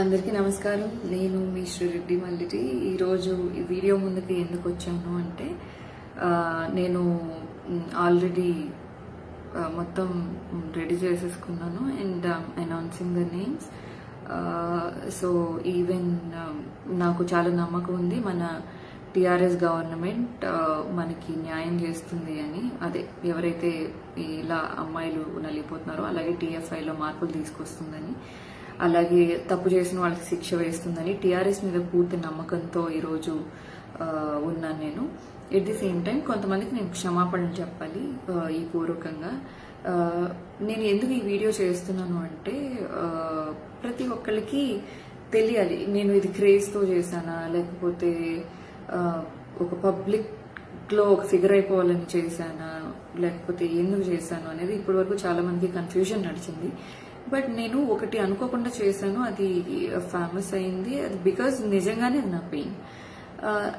అందరికీ నమస్కారం. నేను మీ శ్రీరెడ్డి మల్లిటి. ఈరోజు ఈ వీడియో ముందుకి ఎందుకు వచ్చాను అంటే నేను ఆల్రెడీ మొత్తం రెడీ చేసేసుకున్నాను and announcing the names so even నాకు చాలా నమ్మకం ఉంది. మన టిఆర్ఎస్ గవర్నమెంట్ మనకి న్యాయం చేస్తుంది అని. అదే ఎవరైతే ఇలా అమ్మాయిలు నలిగిపోతున్నారో అలాగే టీఎఫ్ఐలో మార్పులు తీసుకొస్తుందని. అలాగే తప్పు చేసిన వాళ్ళకి శిక్ష వేస్తుందని టీఆర్ఎస్ మీద పూర్తి నమ్మకంతో ఈరోజు ఉన్నాను నేను. ఎట్ ది సేమ్ టైం కొంతమందికి నేను క్షమాపణలు చెప్పాలి ఈ పూర్వకంగా. నేను ఎందుకు ఈ వీడియో చేస్తున్నాను అంటే ప్రతి ఒక్కళ్ళకి తెలియాలి నేను ఇది క్రేజ్తో చేశానా లేకపోతే ఒక పబ్లిక్లో ఒక ఫిగర్ అయిపోవాలని చేశానా లేకపోతే ఎందుకు చేశాను అనేది ఇప్పటివరకు చాలామందికి కన్ఫ్యూజన్ నడిచింది. బట్ నేను ఒకటి అనుకోకుండా చేశాను. అది ఫేమస్ అయింది. అది బికాజ్ నిజంగానే అది నా పెయిన్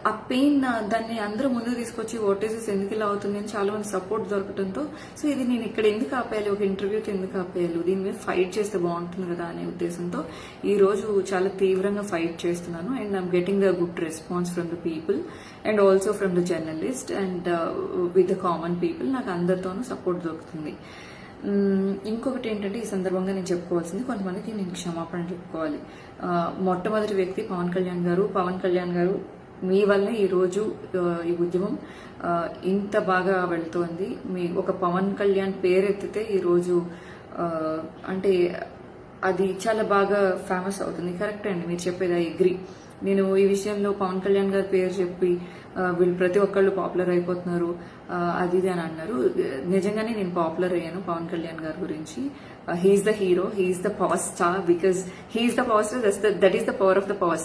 ఆ పెయిన్ దాన్ని అందరూ ముందు తీసుకొచ్చి ఓటేసెస్ ఎందుకు ఇలా అవుతుంది? అని చాలా మంది సపోర్ట్ దొరకడంతో సో ఇది నేను ఇక్కడ ఎందుకు ఆపేయాలి? ఒక ఇంటర్వ్యూకి ఎందుకు ఆపేయాలి? దీని మీద ఫైట్ చేస్తే బాగుంటుంది కదా? అనే ఉద్దేశంతో ఈ రోజు చాలా తీవ్రంగా ఫైట్ చేస్తున్నాను. And I'm getting the good response from the people and also from the journalist and with the common people నాకు అందరితోనూ సపోర్ట్ దొరుకుతుంది. ఇంకొకటి ఏంటంటే ఈ సందర్భంగా నేను చెప్పుకోవాల్సింది కొంతమందికి నేను క్షమాపణ చెప్పుకోవాలి. మొట్టమొదటి వ్యక్తి పవన్ కళ్యాణ్ గారు. పవన్ కళ్యాణ్ గారు మీ వల్లే ఈ రోజు ఈ ఉద్యమం ఇంత బాగా వెళ్తోంది. మీ ఒక పవన్ కళ్యాణ్ పేరెత్తితే ఈరోజు అంటే అది చాలా బాగా ఫేమస్ అవుతుంది. కరెక్ట్ అండి? మీరు చెప్పేది ఐ అగ్రీ నేను ఈ విషయంలో పవన్ కళ్యాణ్ గారి పేరు చెప్పి వీళ్ళు ప్రతి ఒక్కళ్ళు పాపులర్ అయిపోతున్నారు. అది ఇది అని అన్నారు. నిజంగానే నేను పాపులర్ అయ్యాను పవన్ కళ్యాణ్ గారి గురించి. He's the hero he's the power star because he's the power star that is the power of the power